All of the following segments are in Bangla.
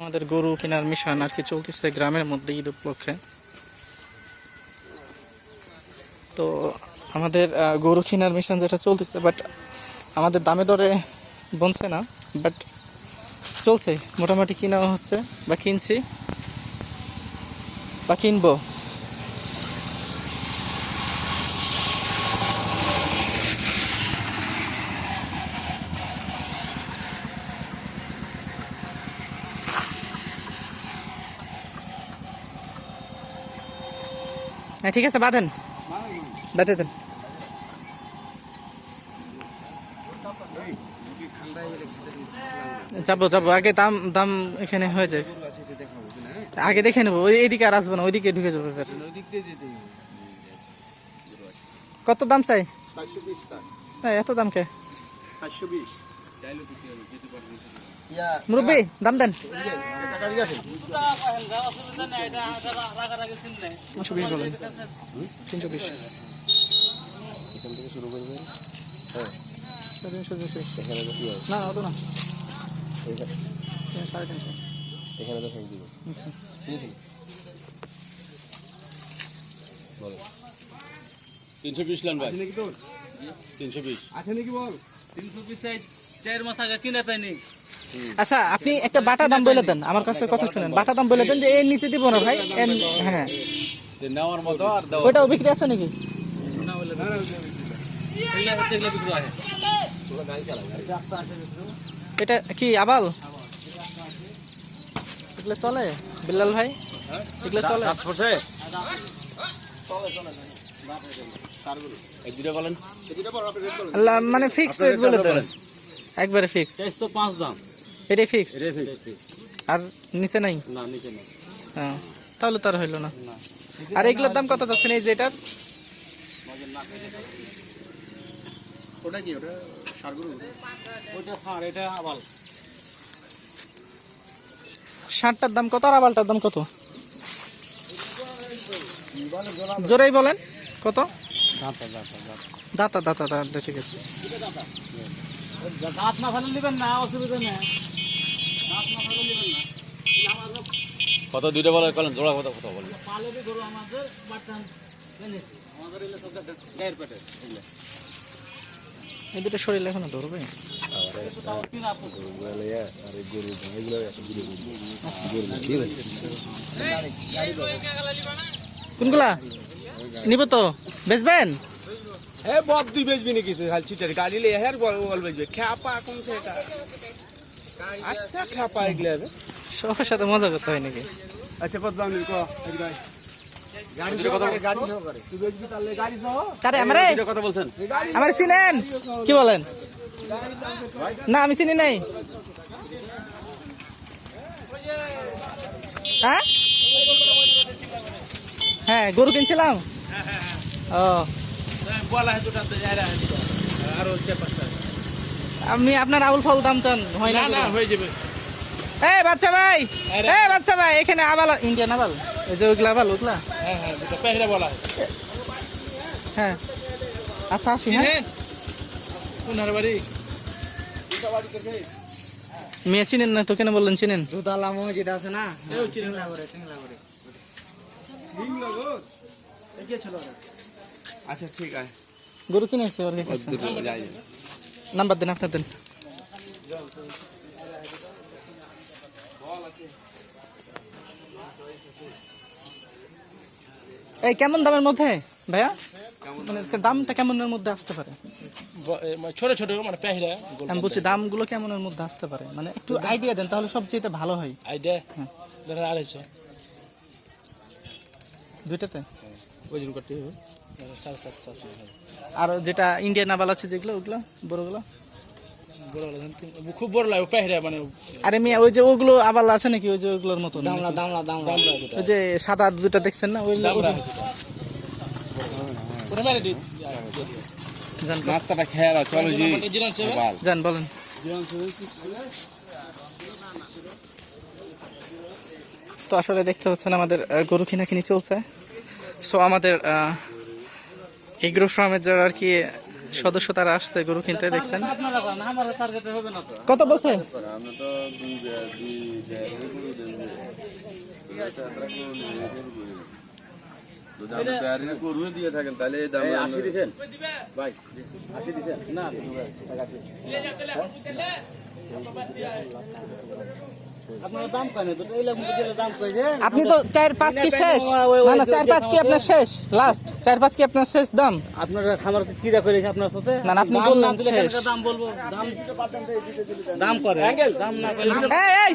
আমাদের গরু কেনার মিশন আর কি চলতেছে গ্রামের মধ্যে ঈদ উপলক্ষে। তো আমাদের গরু কেনার মিশন যেটা চলতেছে বাট আমাদের দামে দরে বনছে না বাট চলছে। মোটামুটি কিনা হচ্ছে বা কিনছি বা কিনবো। হ্যাঁ ঠিক আছে বাঁধেন। বেঁধে দেন। যাব যাব। আগে দাম দাম এখানে হয়ে যায় আগে দেখে নেব ওই এইদিকে আর আসব না ওইদিকে ঢুকে যাব এবার। কত দাম চাই? হ্যাঁ এত দাম কে? মুরব্বী দাম দেন। তিনশো বিশ। বলেন তিনশো বিশ এখান থেকে শুরু করবে বিশ না অত না। সাড়ে তিনশো এখানে তো ফেক দিব আছে বলো তিনশো বিশ লান ভাই। তিনশো বিশ। আছে নাকি বল? তিনশো পিস চার মাস আগে কিনে পাইনি আচ্ছা আপনি একটা বাটা দাম বলে দেন আমার কাছে কথা শুনেন। বাটা দাম বলে দেন যে এর নিচে দিব না ভাই হ্যাঁ। যে নেওয়ার মতো আর দেওয়ার ওইটাও বিক্রি আছে নাকি? এটা কি আবাল? এগুলো চলে বিল্লাল ভাই? এগুলো চলে। কাজ করছে? মানে ফিক্স রেট বলে দেন। একবারে ফিক্স চারশো পাঁচ দাম। এটাই ফিক্স এটাই ফিক্স আর নিচে নাই? না নিচে নেই। হ্যাঁ তাহলে তার হইল না। আর এগুলোর দাম কত যাচ্ছেন এই যেটার ওটা কি? ওটা সারগুলো ওইটা সার এটা আবাল। ষাটটার দাম কত আর আবালটার দাম কত? জোরেই বলেন। কত? দাতা দাতা দাতা ঠিক আছে। দাঁত না ফেলে নেবেন না অসুবিধা নেই। কত? দুটো বলে কলেন জোড়া বলেন গায়ের পেটে এগুলো এই দুটো শরীর এখনও ধরবে? কোনগুলা? নিব তো। বেচবেন? হ্যাঁ বদ তুই বেচবি নাকি তুই? হাল গাড়ি লিয়ে হের বল বল বেচবে। খ্যাপা কোন সেটা আচ্ছা খ্যাপা এগুলো সবার সাথে মজা করতে হয় নাকি? আচ্ছা কত দাম নিবি ক আমার? চিনেন? বলেন? না আমি চিনি নাই। হ্যাঁ? হ্যাঁ গরু কিনছিলাম? ও। বলা হয় দুটা আর হচ্ছে পাঁচটা আপনি আপনার আবুল ফল দাম চান হয় না? না হয়ে যাবে। এই বাচ্চা ভাই এই বাচ্চা ভাই এখানে আবাল ইন্ডিয়ান আবাল। এই যে ওইগুলা আবাল ওগুলা হ্যাঁ হ্যাঁ বলা হ্যাঁ। আচ্ছা আসি হ্যাঁ। কোনার বাড়ি। মেয়ে চিনেন না তো কেন বললেন চিনেন? দুধালা মসজিদ আছে না? আচ্ছা ঠিক আছে। গরু কিনেছে? ওর কাছে নাম্বার দেন আপনার দেন। এই কেমন দামের মধ্যে ভাইয়া? মানে দামটা কেমনের মধ্যে আসতে পারে? ছোট ছোট মানে পেহরা আমি বলছি দামগুলো কেমনের মধ্যে আসতে পারে? মানে একটু আইডিয়া দেন তাহলে সবচেয়ে ভালো হয়। আইডিয়া হ্যাঁ। ধরেন আড়াইশো দুইটাতে? ওজন করতে হবে আর যেটা ইন্ডিয়ান আবাল আছে যেগুলো ওগুলো বড়গুলো? খুব বড় লাগে পেহরা মানে আরে মিয়া ওই যে ওগুলো আবাল আছে নাকি? ওই যে ওগুলোর মতো দামলা দামলা দামলা। ওই যে সাদা দুটো দেখছেন না? ওই নাস্তাটা খেয়াল চলো জি। যান বলেন। তো আসলে দেখতে পাচ্ছেন আমাদের গরু কিনাকিনি চলছে। সো আমাদের এগ্রো ফার্মের যারা আর কি সদস্য তারা আসছে গরু কিনতে দেখছেন আপনারা করেন আমার টার্গেটে হবে না তো কত বলছে না আপনারা দাম কেন তো এই লাখ দিলে দাম কই যে? আপনি তো চার পাঁচ কি শেষ? না না চার পাঁচ কি আপনার শেষ? লাস্ট চার পাঁচ কি আপনার শেষ দাম? আপনারা খামার কিরা করেছে আপনার সাথে? না, আপনি বললেন শেষ। দাম বলব? দাম দাম করে। দাম না এই, এই,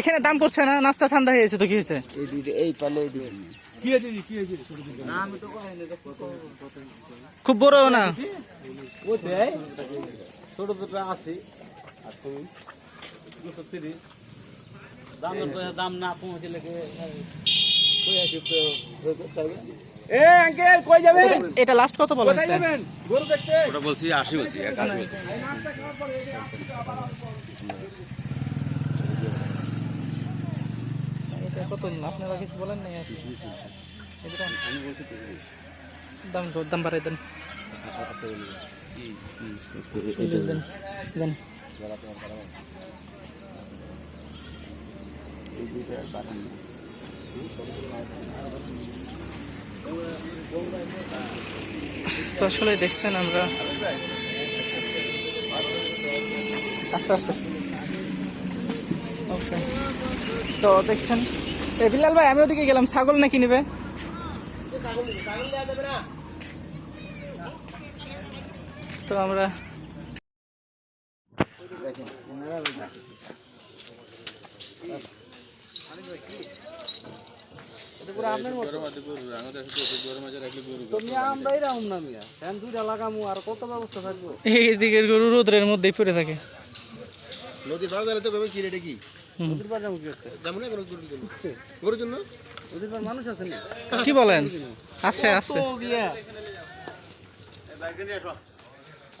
এখানে দাম করছে না নাস্তা ঠান্ডা হয়ে গেছে তো কি হয়েছে? না আমি তো কইনি তো কত খুব বড় না। ছোট দুটো আশি। আর তুমি? দুশো তিরিশ। দামের পয়সা দাম না পৌঁছলে এ আঙ্কেল কই যাবেন? এটা- লাস্ট কত বলা কোথায় যাবেন? গরু দেখতে? ওটা বলছি বলছি বলছি। এটা কত আপনারা কিছু বলেন নাই আর এটা দাম দাম বাড়াই দেন। তো আসলে দেখছেন আমরা। আচ্ছা আচ্ছা আচ্ছা। অবশ্যই তো দেখছেন। এ, বিলাল ভাই, আমি ওদিকে গেলাম। ছাগল নাকি নিবে? তো আমরা আমরাই গরু রোদ্রের মধ্যেই পড়ে থাকে। নদীর তো ভেবে কি রেটে কি নদীর পার যাব কি করতে যেমন গরুর জন্য গরুর জন্য নদীর পার মানুষ আছে না কি বলেন? আছে আছে।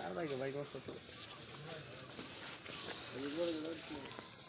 আর বাইক কষ্ট তো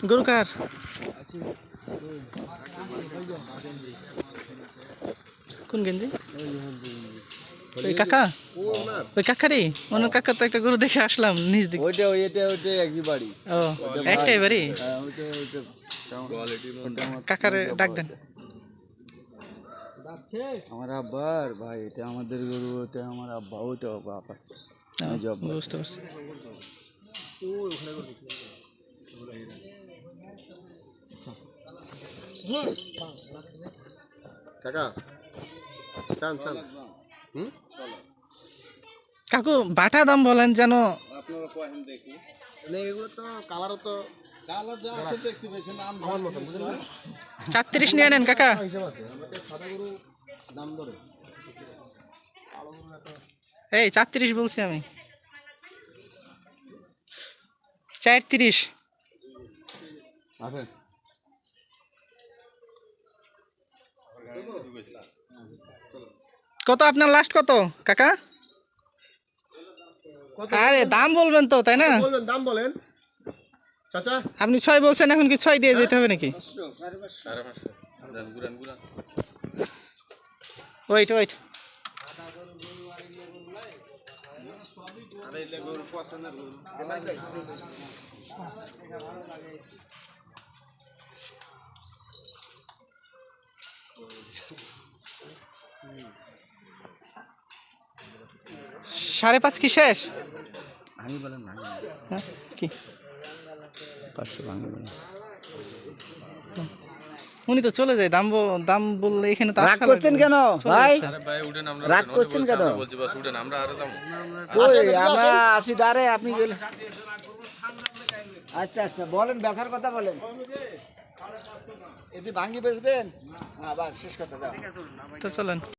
গরু কার? কোন গেঞ্জি? ওই কাকা? ওই কাকারি ওনার কাকা তো একটা গরু দেখে আসলাম নিজ দিক। ওইটা ওইটা ওইটা একই বাড়ি। ও একটাই বাড়ি। হ্যাঁ কাকারে ডাক দেন। আমার আব্বার ভাই এটা আমাদের গরু ওটা আমার আব্বা ওইটা বাবা। বুঝতে পারছি। কাকা চান চান। হুম? কাকু বাটা দাম বলেন যেন। আপনারা কয়েন দেখি। এগুলো তো কালারও তো কালার যা আছে দেখতে পেয়েছেন নাম আমার মতন বুঝলেন? চারত্রিশ নিয়ে নেন কাকা। হিসাব আছে আমাকে সাদা গরু দাম ধরে। এই চারত্রিশ বলছি আমি। চারত্রিশ। আসেন। কত আপনার লাস্ট কত কাকা? আরে দাম বলবেন তো তাই না? বলবেন দাম বলেন। চাচা? আপনি ছয় বলছেন এখন কি ছয় দিয়ে যেতে হবে নাকি? ওয়েট ওয়েট সাড়ে পাঁচ কি শেষ? হ্যাঁ কি? উনি তো চলে যায় দাম বল- দাম বললে এখানে তো রাগ করছেন কেন? ভাই রাগ করছেন কেন? বলছি আমরা আরও যাব। কই আমরা আসি দাঁড়ে আপনি গেলে। আচ্ছা আচ্ছা বলেন ব্যথার কথা বলেন। এদি ভাঙ্গি বেচবেন? না বাস শেষ কথা তো চলেন।